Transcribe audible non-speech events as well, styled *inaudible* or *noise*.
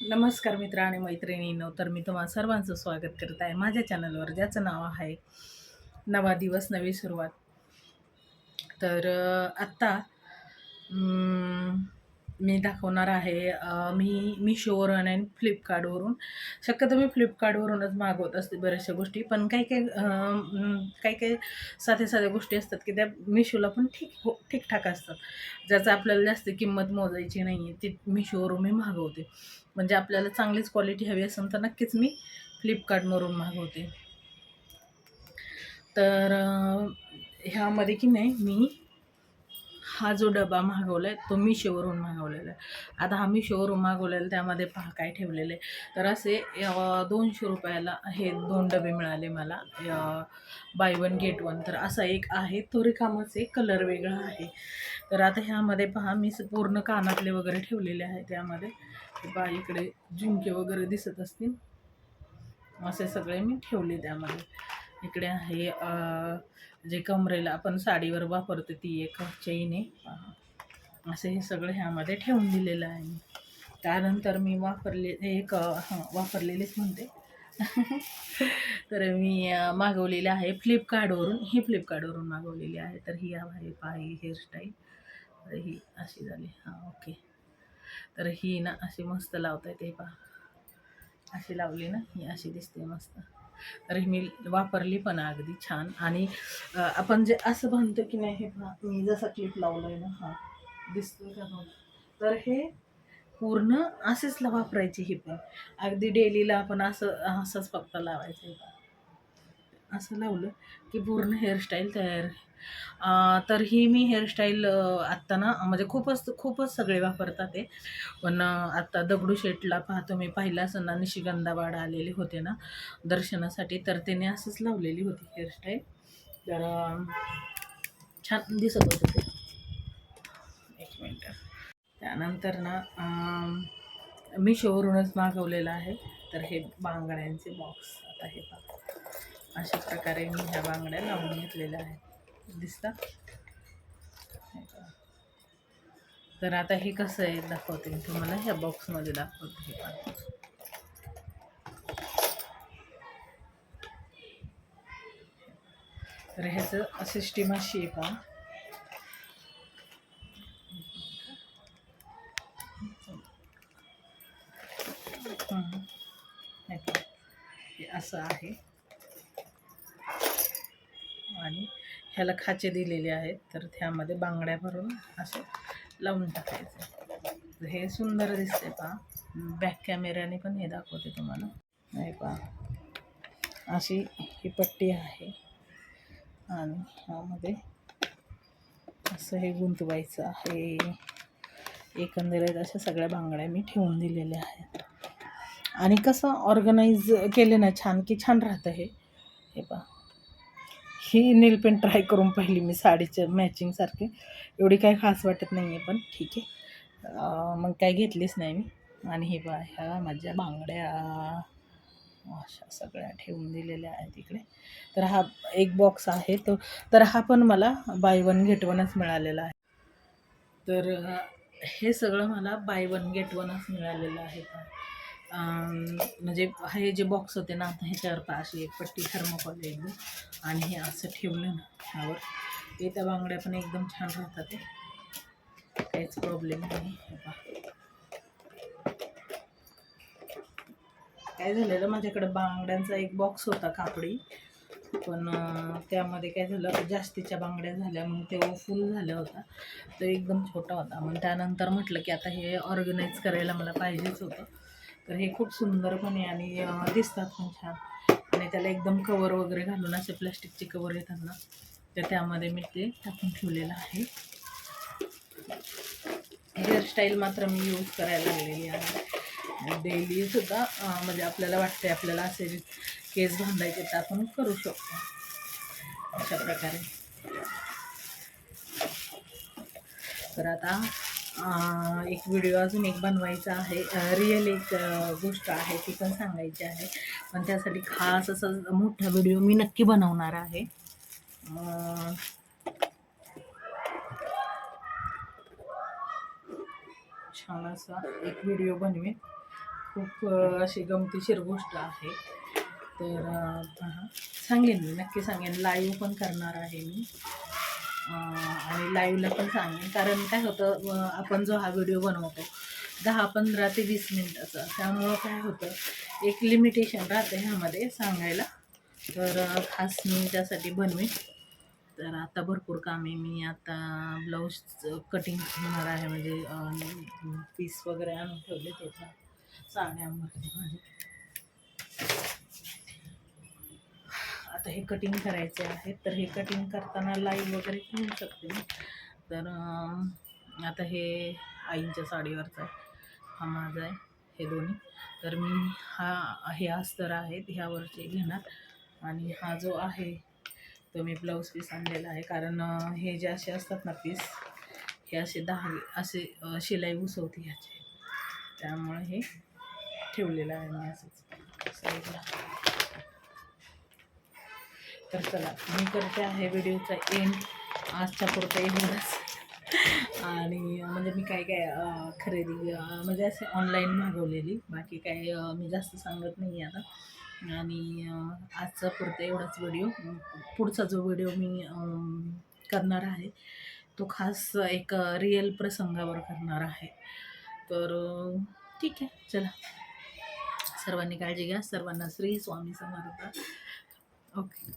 नमस्कार मित्र आणि मैत्रिणींनो तर मी तुम्हा सर्वांचं स्वागत करत आहे माझ्या चॅनलवर ज्याचं नाव आहे नवा दिवस नवी सुरुवात. तर आत्ता मी दाखवणार आहे मी मिशोवरून आणि फ्लिपकार्टवरून शक्यतो मी फ्लिपकार्टवरूनच मागवत असते बऱ्याचशा गोष्टी पण काही काही काही काही साध्या साध्या गोष्टी असतात की त्या मिशोला पण ठीक हो ठीकठाक असतात. ज्याचं आपल्याला जास्त किंमत मोजायची नाही आहे ती मिशोवरून मी मागवते. म्हणजे आपल्याला चांगलीच क्वालिटी हवी असेल तर नक्कीच मी फ्लिपकार्टवरून मागवते. तर ह्यामध्ये की नाही मी हा जो डबा मागवला आहे तो मिशोवरून मागवलेला आहे. आता हा मिशोवरून मागवलेला त्यामध्ये पहा काय ठेवलेलं आहे. तर असे दोनशे रुपयाला हे दोन डबे मिळाले मला बाय वन गेट वन तर असा एक आहे तो रिकामाच एक कलर वेगळा आहे. तर आता ह्यामध्ये पहा मी स- पूर्ण कानातले वगैरे ठेवलेले आहे त्यामध्ये. पहा इकडे झुमके वगैरे दिसत असतील. असे सगळे मी ठेवले त्यामध्ये. इकडे आहे जे कमरेला आपण साडीवर वापरतो ती एक चैन. आहे असं असे हे सगळं ह्यामध्ये ठेवून दिलेलं आहे. त्यानंतर मी वापरले एक वापरलेलेच म्हणते. *laughs* तर मी मागवलेली मागवलेले आहे फ्लिपकार्टवरून ही फ्लिपकार्टवरून मागवलेली आहे. तर ही आहे पहा हेअरस्टाईल तर ही अशी झाली. हां ओके. तर ही ना अशी मस्त लावता येते पहा. अशी लावली ना ही अशी दिसते मस्त. तर ही मी वापरली पण अगदी छान. आणि आपण जे असं म्हणतो की नाही हे पहा मी जसा क्लिप लावलं आहे ना हा दिसतोय का बघ? तर हे पूर्ण असेच वापरायची ही पण. अगदी डेलीला आपण असं असंच फक्त लावायचं आहे असं लावलं की पूर्ण हेअरस्टाईल तयार तर ही मी हेअरस्टाईल आत्ता ना म्हणजे खूपच खूपच सगळे वापरतात ते पण आत्ता दगडूशेठला पाहतो मी पाहिला असताना ना निशिगंधाबाड आलेले होते ना दर्शनासाठी तर त्याने असंच लावलेली होती हेअरस्टाईल तर छान दिसत होतं ते. एक मिनटं. त्यानंतर ना मी शोवरूनच मागवलेलं आहे. तर हे बांगड्यांचे बॉक्स आता हे पाहतो अशा प्रकारे मी ह्या बांगड्या लावून घेतलेल्या आहेत. दिसतात तर आता हे कसं आहे दाखवते मी तुम्हाला ह्या बॉक्समध्ये दाखवते हे पण. तर ह्याचं सिस्टीम अशी आहे पण असं आहे. आणि ह्याला खाचे दिलेले आहेत. तर त्यामध्ये बांगड्या भरून असं लावून टाकायचं. हे सुंदर दिसते पहा. बॅक कॅमेऱ्याने पण हे दाखवते तुम्हाला. हे पहा. अशी ही पट्टी आहे. आणि ह्यामध्ये असं हे गुंतवायचं आहे. एकंदरीत अशा सगळ्या बांगड्या मी ठेवून दिलेल्या आहेत. आणि कसं ऑर्गनाईज केले ना छान की छान राहतं हे. हे पहा. ही नील पेंट ट्राय करून पाहिली मी साडीच्या मॅचिंगसारखे एवढी काही खास वाटत नाही आहे पण ठीक आहे. मग काय घेतलीच नाही मी. आणि हे बा ह्या माझ्या बांगड्या. अशा सगळ्या ठेवून दिलेल्या आहेत इकडे. तर हा एक बॉक्स आहे तो. तर हा पण मला बाय वन गेट वनच मिळालेला आहे. तर हे सगळं मला बाय वन गेट वनच मिळालेलं आहे. म्हणजे हे जे बॉक्स होते ना आता ह्याच्यावर पहा अशी एक पट्टी थर्मोकॉल एकदम. आणि हे असं ठेवलं ना ह्यावर. ते त्या बांगड्या पण एकदम छान राहतात ते काहीच प्रॉब्लेम नाही. काय झालेलं माझ्याकडे बांगड्यांचा एक बॉक्स होता कापडी. पण त्यामध्ये काय झालं जास्तीच्या बांगड्या झाल्या मग तेव्हा फुल झाल्या होता तो एकदम छोटा होता. मग त्यानंतर म्हटलं की आता हे ऑर्गनाईज करायला मला पाहिजेच होतं. तर हे खूप सुंदरपणे आणि दिसतात पण छान. आणि त्याला एकदम कवर वगैरे घालून असे प्लास्टिकचे कवर येतात ना तर त्यामध्ये मी ते टाकून ठेवलेलं आहे. हेअरस्टाईल मात्र मी यूज करायला लागलेली आहे. डेली सुद्धा म्हणजे आपल्याला वाटते आपल्याला असे जे केस बांधायचे तर आपण करू शकतो. अशा प्रकारे. तर आता एक व्हिडिओ अजून एक बनवायचा आहे. रिअल एक गोष्ट आहे ती पण सांगायची आहे. पण त्यासाठी खास असं मोठा व्हिडिओ मी नक्की बनवणार आहे. छान असा एक व्हिडिओ बनवेन. खूप अशी गमतीशीर गोष्ट आहे. तर सांगेन मी नक्की सांगेन. लाईव्ह पण करणार आहे मी. आणि लाईव्हला पण सांगेन. कारण काय होतं आपण जो हा व्हिडिओ बनवतो दहा पंधरा ते वीस मिनटाचा. त्यामुळं काय होतं एक लिमिटेशन राहते ह्यामध्ये सांगायला. तर खास मी त्यासाठी बनवेन. तर आता भरपूर काम आहे मी आता ब्लाऊज कटिंग होणार आहे. म्हणजे पीस वगैरे आणून ठेवले त्याच्या साड्यांवरती माझे. आता हे कटिंग करायचे आहे तर हे कटिंग करताना लाईव्ह वगैरे घेऊ शकते. मी तर आता हे आईंच्या साडीवरचा आहे. हा माझा आहे. हे दोन्ही. तर मी हा हे अस्तर आहेत. ह्यावरचे घेणार. आणि हा जो आहे तो मी ब्लाऊज पीस आणलेला आहे. कारण हे जे असे असतात ना पीस हे असे दहावे असे शिलाई उसवते ह्याचे. त्यामुळे हे ठेवलेलं आहे मी असंच. साईडला तर चला मी करते आहे व्हिडिओचा एंड आजच्या पुरता एवढंच आणि म्हणजे मी काय काय खरेदी म्हणजे असे ऑनलाईन मागवलेली. बाकी काय मी जास्त सांगत नाही आता. आणि आजचा पुरता एवढाच व्हिडिओ. पुढचा जो व्हिडिओ मी करणार आहे तो खास एक रिअल प्रसंगावर करणार आहे. तर ठीक आहे चला. सर्वांनी काळजी घ्या. सर्वांना श्री स्वामी समर्थ. ओके.